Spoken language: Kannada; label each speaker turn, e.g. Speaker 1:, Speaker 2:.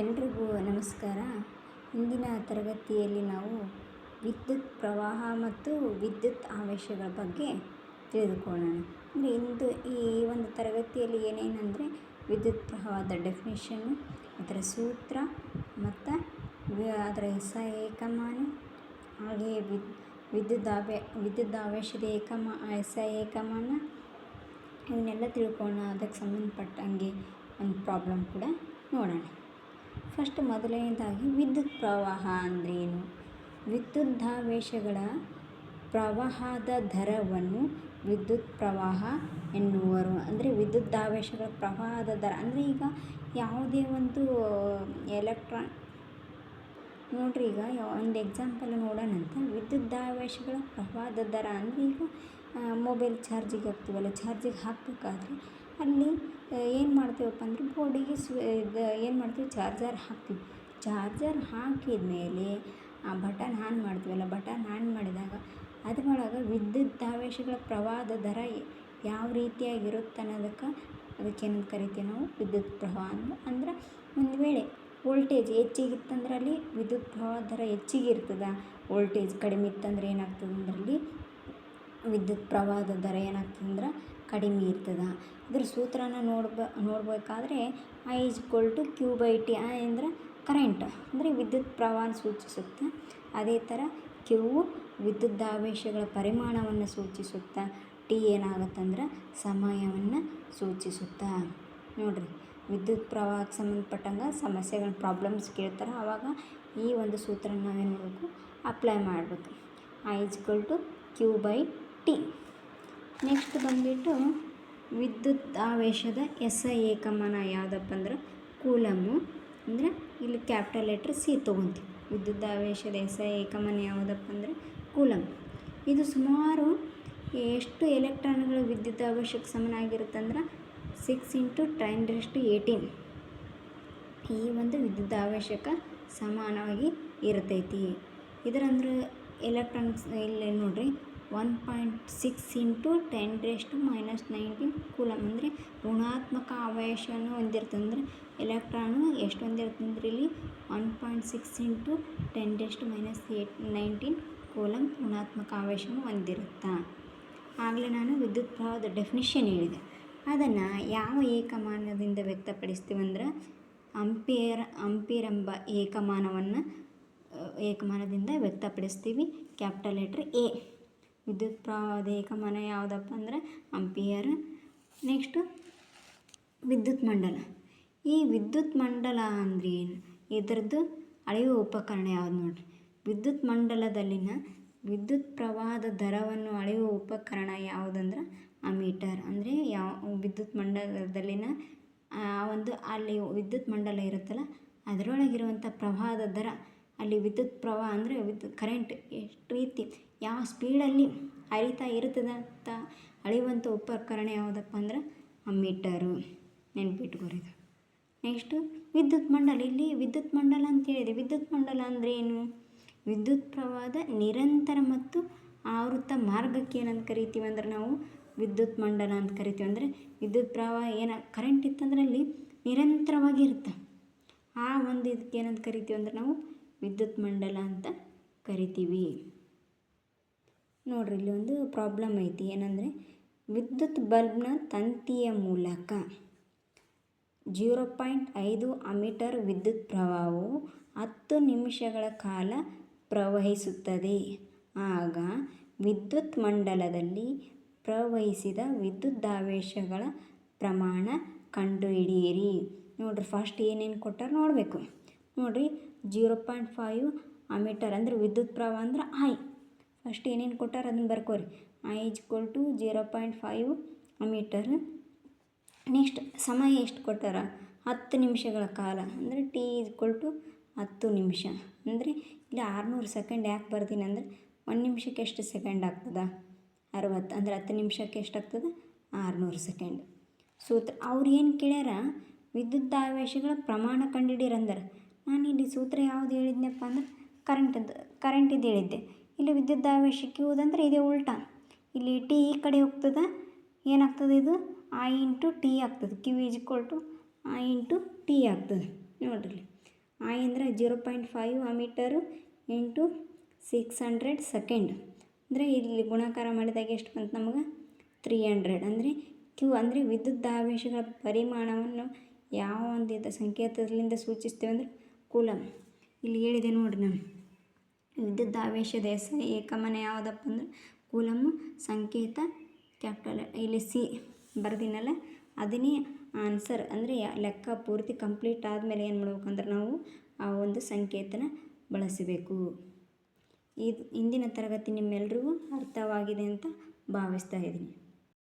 Speaker 1: ಎಲ್ರಿಗೂ ನಮಸ್ಕಾರ. ಇಂದಿನ ತರಗತಿಯಲ್ಲಿ ನಾವು ವಿದ್ಯುತ್ ಪ್ರವಾಹ ಮತ್ತು ವಿದ್ಯುತ್ ಆವೇಶಗಳ ಬಗ್ಗೆ ತಿಳಿದುಕೊಳ್ಳೋಣ. ಅಂದರೆ ಇಂದು ಈ ಒಂದು ತರಗತಿಯಲ್ಲಿ ಏನೇನೆಂದರೆ ವಿದ್ಯುತ್ ಪ್ರವಾಹದ ಡೆಫಿನೇಷನ್ನು ಅದರ ಸೂತ್ರ ಮತ್ತು ಅದರ ಹೆಸ ಏಕಮಾನ, ಹಾಗೆಯೇ ವಿದ್, ವಿದ್ಯುತ್ ಆವೇ, ವಿದ್ಯುತ್ ಆವೇಶದ ಏಕಮಾ ಹೆಸ ಏಕಮಾನ. ಇವನ್ನೆಲ್ಲ ತಿಳ್ಕೊಳ್ಳೋಣ. ಅದಕ್ಕೆ ಸಂಬಂಧಪಟ್ಟಂಗೆ ಒಂದು ಪ್ರಾಬ್ಲಮ್ ಕೂಡ ನೋಡೋಣ. ಫಸ್ಟ್ ಮೊದಲನೇದಾಗಿ ವಿದ್ಯುತ್ ಪ್ರವಾಹ ಅಂದ್ರೇನು? ವಿದ್ಯುದಾವೇಶಗಳ ಪ್ರವಾಹದ ದರವನ್ನು ವಿದ್ಯುತ್ ಪ್ರವಾಹ ಎನ್ನುವರು. ಅಂದರೆ ವಿದ್ಯುದಾವೇಶಗಳ ಪ್ರವಾಹದ ದರ. ಅಂದರೆ ಈಗ ಯಾವುದೇ ಒಂದು ಎಲೆಕ್ಟ್ರಾನ್ ನೋಡ್ರಿ ಈಗ ಒಂದು ಎಕ್ಸಾಂಪಲ್ ನೋಡೋಣಂತ ವಿದ್ಯುದಾವೇಶಗಳ ಪ್ರವಾಹದ ದರ. ಅಂದರೆ ಈಗ ಮೊಬೈಲ್ ಚಾರ್ಜಿಗೆ ಹಾಕ್ತೀವಲ್ಲ ಚಾರ್ಜಿಗೆ ಹಾಕಬೇಕಾದ್ರೆ ಅಲ್ಲಿ ಏನು ಮಾಡ್ತೀವಪ್ಪ ಅಂದರೆ ಬೋರ್ಡಿಗೆ ಸ್ವಿ ಇದು ಏನು ಮಾಡ್ತೀವಿ? ಚಾರ್ಜರ್ ಹಾಕ್ತೀವಿ. ಚಾರ್ಜರ್ ಹಾಕಿದ ಮೇಲೆ ಆ ಬಟನ್ ಆನ್ ಮಾಡ್ತೀವಲ್ಲ, ಬಟನ್ ಆನ್ ಮಾಡಿದಾಗ ಅದರೊಳಗೆ ವಿದ್ಯುತ್ ಆವೇಶಗಳ ಪ್ರವಾಹದ ದರ ಯಾವ ರೀತಿಯಾಗಿರುತ್ತೆ ಅನ್ನೋದಕ್ಕೆ ಅದಕ್ಕೆ ಏನಂತ ಕರಿತೀವಿ ನಾವು? ವಿದ್ಯುತ್ ಪ್ರವಾಹ ಅಂದ್ರೆ ಒಂದು ವೇಳೆ ವೋಲ್ಟೇಜ್ ಹೆಚ್ಚಿಗಿತ್ತಂದ್ರೆ ಅಲ್ಲಿ ವಿದ್ಯುತ್ ಪ್ರವಾಹ ದರ ಹೆಚ್ಚಿಗೆ ಇರ್ತದೆ ವೋಲ್ಟೇಜ್ ಕಡಿಮೆ ಇತ್ತಂದ್ರೆ ಏನಾಗ್ತದೆ ಅಂದ್ರೆ ಅಲ್ಲಿ ವಿದ್ಯುತ್ ಪ್ರವಾಹದ ದರ ಏನಾಗ್ತದೆ ಅಂದ್ರೆ ಕಡಿಮೆ ಇರ್ತದೆ. ಇದ್ರ ಸೂತ್ರನ ನೋಡ್ಬ, ನೋಡಬೇಕಾದ್ರೆ I is equal to Q by T I ಅಂದ್ರೆ ಕರೆಂಟ್ ಅಂದರೆ ವಿದ್ಯುತ್ ಪ್ರವಾಹನ ಸೂಚಿಸುತ್ತೆ. ಅದೇ ಥರ ಕ್ಯೂ ವಿದ್ಯುದಾವೇಶಗಳ ಪರಿಮಾಣವನ್ನು ಸೂಚಿಸುತ್ತಾ. ಟಿ ಏನಾಗುತ್ತಂದ್ರೆ ಸಮಯವನ್ನು ಸೂಚಿಸುತ್ತೆ. ನೋಡಿರಿ, ವಿದ್ಯುತ್ ಪ್ರವಾಹಕ್ಕೆ ಸಂಬಂಧಪಟ್ಟಂಗೆ ಸಮಸ್ಯೆಗಳ ಪ್ರಾಬ್ಲಮ್ಸ್ ಕೇಳ್ತಾರೆ. ಆವಾಗ ಈ ಒಂದು ಸೂತ್ರನ ನಾವೇನು ಮಾಡಬೇಕು? ಅಪ್ಲೈ ಮಾಡಬೇಕು. I is to Q by T. Next ಬಂದುಬಿಟ್ಟು ವಿದ್ಯುತ್ ಆವೇಶದ ಎಸ್ ಐ ಏಕಮಾನ ಯಾವುದಪ್ಪ ಅಂದ್ರೆ ಕೂಲಮ್ಮು ಅಂದರೆ ಇಲ್ಲಿ ಕ್ಯಾಪಿಟಲ್ ಲೆಟ್ರ್ ಸಿ ತೊಗೊತೀವಿ. ವಿದ್ಯುತ್ ಆವೇಶದ ಎಸ್ ಐ ಏಕಮಾನ ಯಾವುದಪ್ಪ ಅಂದರೆ ಕೂಲಮ್ ಇದು ಸುಮಾರು ಎಷ್ಟು ಎಲೆಕ್ಟ್ರಾನ್ಗಳು ವಿದ್ಯುತ್ ಆವೇಶಕ್ಕೆ ಸಮನಾಗಿರುತ್ತೆ ಅಂದ್ರೆ six into ten raised eighteen. ಈ ಒಂದು ವಿದ್ಯುತ್ ಆವೇಶಕ ಸಮಾನವಾಗಿ ಇರ್ತೈತಿ. ಇದರಂದ್ರೆ ಎಲೆಕ್ಟ್ರಾನಿಕ್ಸ್ ಇಲ್ಲಿ ನೋಡಿರಿ. One point six into ten raised minus nineteen coulomb ಅಂದರೆ ಋಣಾತ್ಮಕ ಆವೇಶವನ್ನು ಹೊಂದಿರ್ತಂದ್ರೆ ಎಲೆಕ್ಟ್ರಾನು ಎಷ್ಟು ಹೊಂದಿರ್ತಂದ್ರೆ ಇಲ್ಲಿ one point six into ten raised minus eight nineteen coulomb ಋಣಾತ್ಮಕ ಆವೇಶವನ್ನು ಹೊಂದಿರುತ್ತೆ. ಆಗಲೇ ನಾನು ವಿದ್ಯುತ್ ಪ್ರವಾಹದ ಡೆಫಿನಿಷನ್ ಹೇಳಿದೆ. ಅದನ್ನು ಯಾವ ಏಕಮಾನದಿಂದ ವ್ಯಕ್ತಪಡಿಸ್ತೀವಂದ್ರೆ ಅಂಪೇರ್ ಅಂಪಿಯರ್ ಎಂಬ ಏಕಮಾನವನ್ನು, ಏಕಮಾನದಿಂದ ವ್ಯಕ್ತಪಡಿಸ್ತೀವಿ. Capital letter A. ವಿದ್ಯುತ್ ಪ್ರವಾಹದ ಏಕಮಾನ ಯಾವುದಪ್ಪ ಅಂದರೆ ಅಂಪಿಯರ್. ನೆಕ್ಸ್ಟು ವಿದ್ಯುತ್ ಮಂಡಲ. ಈ ವಿದ್ಯುತ್ ಮಂಡಲ ಅಂದ್ರೆ ಏನು? ಇದರದ್ದು ಅಳೆಯುವ ಉಪಕರಣ ಯಾವುದು ನೋಡಿರಿ? ವಿದ್ಯುತ್ ಮಂಡಲದಲ್ಲಿನ ವಿದ್ಯುತ್ ಪ್ರವಾಹದ ದರವನ್ನು ಅಳೆಯುವ ಉಪಕರಣ ಯಾವುದಂದ್ರೆ? ಮೀಟರ್. ಅಂದರೆ ಯಾವ ವಿದ್ಯುತ್ ಮಂಡಲದಲ್ಲಿನ, ಆ ಒಂದು ಅಲ್ಲಿ ವಿದ್ಯುತ್ ಮಂಡಲ ಇರುತ್ತಲ್ಲ, ಅದರೊಳಗಿರುವಂಥ ಪ್ರವಾಹದ ದರ. ಅಲ್ಲಿ ವಿದ್ಯುತ್ ಪ್ರವಾಹ ಅಂದರೆ ವಿದ್ಯುತ್ ಕರೆಂಟ್ ಎಷ್ಟು ರೀತಿ, ಯಾವ ಸ್ಪೀಡಲ್ಲಿ ಹರಿತಾ ಇರ್ತದೆ ಅಂತ ಅಳೆಯುವಂಥ ಉಪಕರಣ ಯಾವುದಪ್ಪ ಅಂದ್ರೆ ಮೀಟರು ನೆನ್ಪಿಟ್ಕೊರಿ ನೆಕ್ಸ್ಟು ವಿದ್ಯುತ್ ಮಂಡಲ, ಇಲ್ಲಿ ವಿದ್ಯುತ್ ಮಂಡಲ ಅಂತ ಹೇಳಿದೆ. ವಿದ್ಯುತ್ ಮಂಡಲ ಅಂದರೆ ಏನು? ವಿದ್ಯುತ್ ಪ್ರವಾಹದ ನಿರಂತರ ಮತ್ತು ಆವೃತ್ತ ಮಾರ್ಗಕ್ಕೆ ಏನಂತ ಕರಿತೀವಿ ಅಂದ್ರೆ ನಾವು ವಿದ್ಯುತ್ ಮಂಡಲ ಅಂತ ಕರಿತೀವಿ ಅಂದರೆ ವಿದ್ಯುತ್ ಪ್ರವಾಹ ಏನ ಕರೆಂಟ್ ಇತ್ತಂದ್ರೆ ಅಲ್ಲಿ ನಿರಂತರವಾಗಿ ಇರುತ್ತೆ. ಆ ಒಂದು ಇದಕ್ಕೆ ಏನಂತ ಕರಿತೀವಿ ಅಂದ್ರೆ ನಾವು ವಿದ್ಯುತ್ ಮಂಡಲ ಅಂತ ಕರಿತೀವಿ. ನೋಡಿರಿ, ಇಲ್ಲಿ ಒಂದು ಪ್ರಾಬ್ಲಮ್ ಐತಿ. ಏನಂದರೆ, ವಿದ್ಯುತ್ ಬಲ್ಬ್ನ ತಂತಿಯ ಮೂಲಕ ಜೀರೋ ಪಾಯಿಂಟ್ ಐದು ಅಮೀಟರ್ ವಿದ್ಯುತ್ ಪ್ರವಾಹವು ಹತ್ತು ನಿಮಿಷಗಳ ಕಾಲ ಪ್ರವಹಿಸುತ್ತದೆ. ಆಗ ವಿದ್ಯುತ್ ಮಂಡಲದಲ್ಲಿ ಪ್ರವಹಿಸಿದ ವಿದ್ಯುದಾವೇಶಗಳ ಪ್ರಮಾಣ ಕಂಡುಹಿಡಿಯಿರಿ. ನೋಡಿರಿ ಫಸ್ಟ್ ಏನೇನು ಕೊಟ್ಟಾರ ನೋಡಬೇಕು. ನೋಡಿರಿ, ಜೀರೋ ಪಾಯಿಂಟ್ ಫೈವ್ ಅಮೀಟರ್ ಅಂದ್ರೆ ವಿದ್ಯುತ್ ಪ್ರವಾಹ ಅಂದ್ರೆ ಐ ಫಸ್ಟ್ ಏನೇನು ಕೊಟ್ಟಾರ ಅದನ್ನು ಬರ್ಕೋರಿ. I is equal to zero point five ammeter next ಸಮಯ ಎಷ್ಟು ಕೊಟ್ಟಾರ? ಹತ್ತು ನಿಮಿಷಗಳ ಕಾಲ. ಅಂದರೆ ಟಿ ಈಕ್ವಲ್ ಟು ಹತ್ತು ನಿಮಿಷ. ಅಂದರೆ ಇಲ್ಲಿ ಆರುನೂರು ಸೆಕೆಂಡ್ ಯಾಕೆ ಬರ್ತೀನಿ ಅಂದರೆ ಒಂದು ನಿಮಿಷಕ್ಕೆ ಎಷ್ಟು ಸೆಕೆಂಡ್ ಆಗ್ತದ? ಅರವತ್ತು. ಅಂದರೆ ಹತ್ತು ನಿಮಿಷಕ್ಕೆ ಎಷ್ಟಾಗ್ತದೆ ಆರುನೂರು ಸೆಕೆಂಡ್ ಸೂತ್ರ ಅವ್ರು ಏನು ಕೇಳ್ಯಾರ? ವಿದ್ಯುತ್ ಆವೇಶಗಳ ಪ್ರಮಾಣ ಕಂಡುಹಿಡಿಯರಂದ್ರೆ ನಾನು ಇಲ್ಲಿ ಸೂತ್ರ ಯಾವ್ದು ಹೇಳಿದ್ನಪ್ಪ ಅಂದ್ರೆ ಕರೆಂಟದ್ದು ಕರೆಂಟಿದ್ದು ಹೇಳಿದ್ದೆ. ಇಲ್ಲಿ ವಿದ್ಯುದಾವೇಶ ಕ್ಯೂ ಅಂದ್ರೆ ಇದೇ ಉಲ್ಟಾ. ಇಲ್ಲಿ ಟಿ ಈ ಕಡೆ ಹೋಗ್ತದೆ, ಏನಾಗ್ತದೆ ಇದು? ಐ ಇಂಟು ಟಿ ಆಗ್ತದೆ. Q is equal to I into T ಆಗ್ತದೆ. ನೋಡಿರಿ ಐ ಅಂದರೆ zero point five metre into six hundred second ಅಂದರೆ ಇಲ್ಲಿ ಗುಣಾಕಾರ ಮಾಡಿದಾಗ ಎಷ್ಟು ಬಂತು ನಮಗೆ? ತ್ರೀ ಹಂಡ್ರೆಡ್ ಅಂದರೆ ಕ್ಯೂ ಅಂದರೆ ವಿದ್ಯುತ್ ಆವೇಶಗಳ ಪರಿಮಾಣವನ್ನು ಯಾವ ಒಂದು ಸಂಕೇತದಿಂದ ಸೂಚಿಸ್ತೇವೆ ಅಂದರೆ ಕೂಲಮ್ ಇಲ್ಲಿ ಹೇಳಿದೆ ನೋಡಿರಿ ನಾನು. ವಿದ್ಯುತ್ ಆವೇಶದ ಹೆಸರು ಏಕಮನೆ ಯಾವುದಪ್ಪ ಅಂದ್ರೆ ಕೂಲಮ್ಮು ಸಂಕೇತ ಕ್ಯಾಪಿಟಲ್. ಇಲ್ಲಿ ಸಿ ಬರ್ದಿನಲ್ಲ, ಅದನ್ನೇ ಆನ್ಸರ್ ಅಂದರೆ ಲೆಕ್ಕ ಪೂರ್ತಿ ಕಂಪ್ಲೀಟ್ ಆದಮೇಲೆ ಏನು ಮಾಡ್ಬೇಕಂದ್ರೆ ನಾವು ಆ ಒಂದು ಸಂಕೇತನ ಬಳಸಬೇಕು. ಇದು ಇಂದಿನ ತರಗತಿ ನಿಮ್ಮೆಲ್ರಿಗೂ ಅರ್ಥವಾಗಿದೆ ಅಂತ ಭಾವಿಸ್ತಾ ಇದ್ದೀನಿ.